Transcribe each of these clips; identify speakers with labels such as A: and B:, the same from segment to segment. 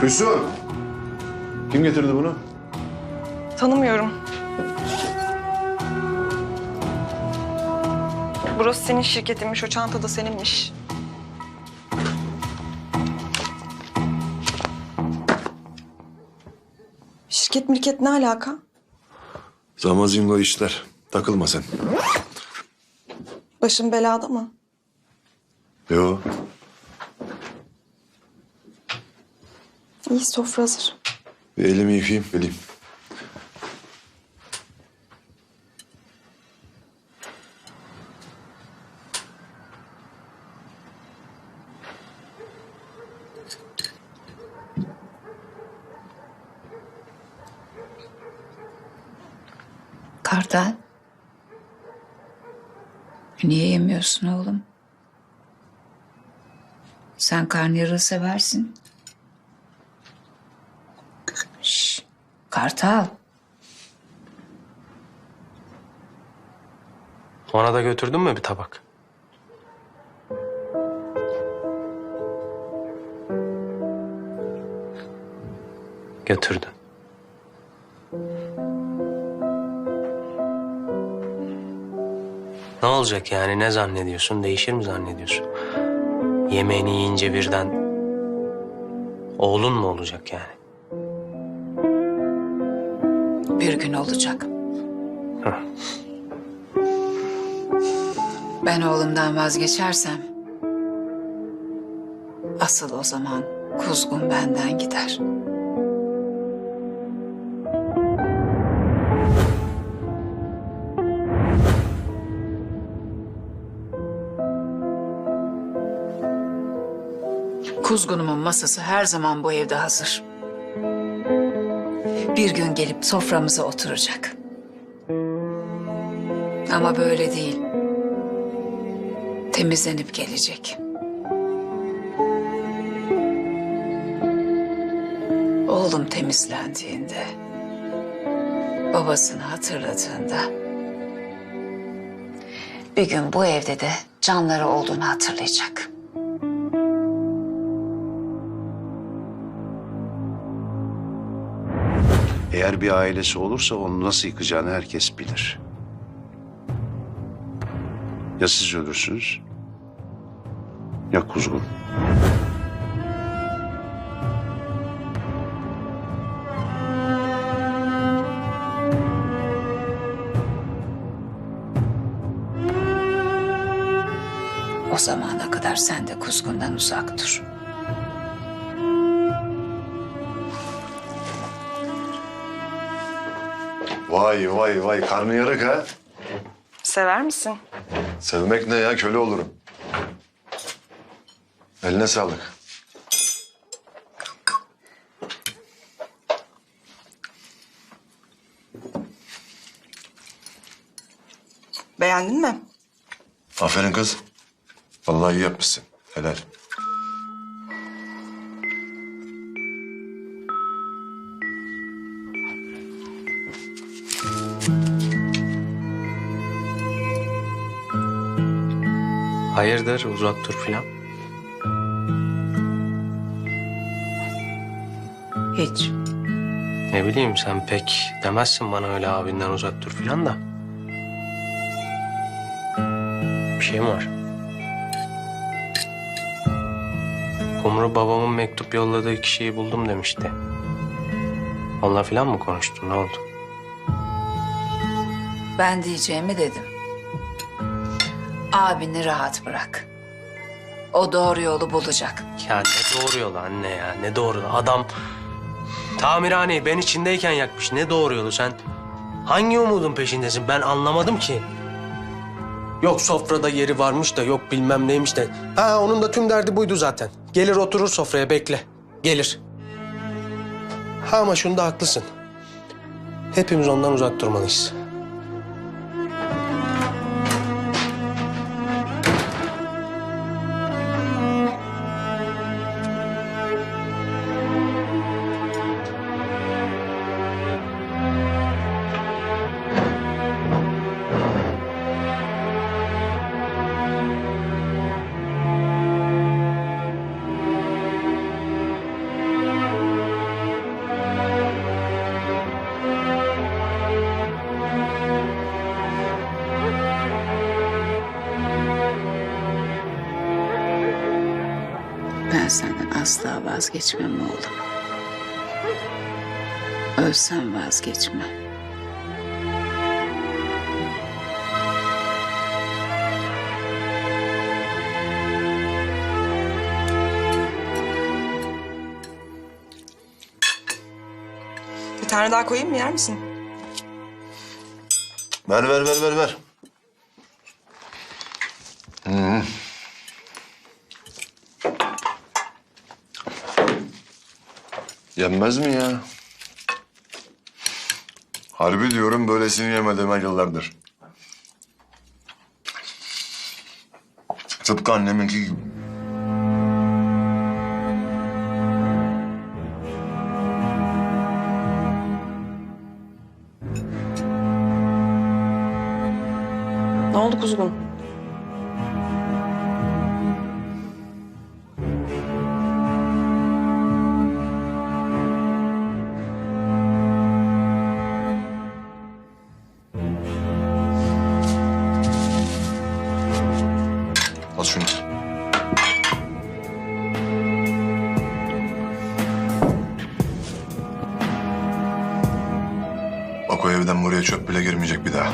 A: Füsun! Kim getirdi bunu?
B: Tanımıyorum. Burası senin şirketinmiş, o çanta da seninmiş. Şirket mirket ne alaka?
A: Zamazingo işler. Takılma sen.
B: Başın belada mı?
A: Yo.
B: İyi sofra hazır.
A: Bir elimi yıkayayım geleyim.
C: Kartal. Niye yemiyorsun oğlum? Sen karnıyarığı seversin. Kartal.
D: Ona da götürdün mü bir tabak? Götürdün. Ne olacak yani ne zannediyorsun? Değişir mi zannediyorsun? Yemeğini yiyince birden oğlun mu olacak yani?
C: Bir gün olacak. Ben oğlumdan vazgeçersem... ...asıl o zaman kuzgun benden gider. Kuzgunumun masası her zaman bu evde hazır. Bir gün gelip soframıza oturacak. Ama böyle değil. Temizlenip gelecek. Oğlum temizlendiğinde, babasını hatırladığında bir gün bu evde de canları olduğunu hatırlayacak.
E: Eğer bir ailesi olursa onu nasıl yıkacağını herkes bilir. Ya siz ölürsünüz ya kuzgun.
C: O zamana kadar sen de kuzgundan uzak dur.
A: Vay vay vay karnıyarık ha.
B: Sever misin?
A: Sevmek ne ya köle olurum. Eline sağlık.
B: Beğendin mi?
A: Aferin kız. Vallahi iyi yapmışsın. Helal.
D: Hayırdır uzak dur filan?
C: Hiç.
D: Ne bileyim sen pek demezsin bana öyle abinden uzak dur filan da. Bir şey mi var? Kumru babamın mektup yolladığı kişiyi buldum demişti. Onunla filan mı konuştun ne oldu?
C: Ben diyeceğimi dedim. Abini rahat bırak. O doğru yolu bulacak.
D: Ya ne doğru yolu anne ya ne doğru yolu. Adam tamirhaneyi ben içindeyken yakmış ne doğru yolu sen. Hangi umudun peşindesin ben anlamadım ki. Yok sofrada yeri varmış da yok bilmem neymiş de. Ha onun da tüm derdi buydu zaten. Gelir oturur sofraya bekle. Gelir. Ha ama şunda haklısın. Hepimiz ondan uzak durmalıyız.
C: Asla vazgeçmem oğlum. Ölsem vazgeçmem.
B: Bir tane daha koyayım mı yer misin?
A: Ver ver ver ver ver. Hı. Yenmez mi ya? Harbi diyorum böylesini yemedim yıllardır. Tıpkı anneminki gibi.
B: Ne oldu kuzgun?
A: Çöp bile girmeyecek bir daha.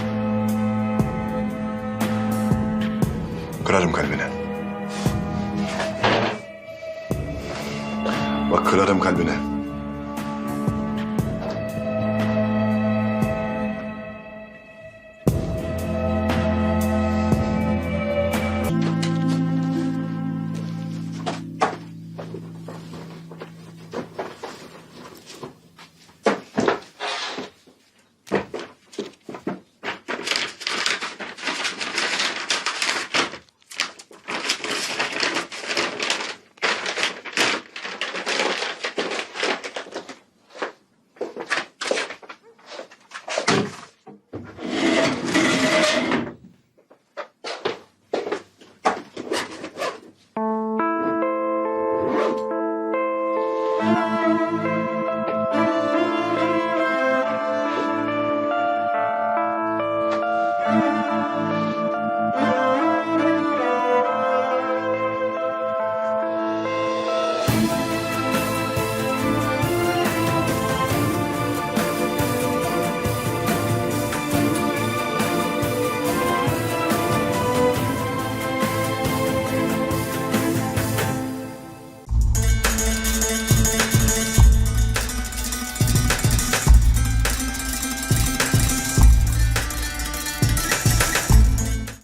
A: Kırarım kalbini. Bak kırarım kalbini.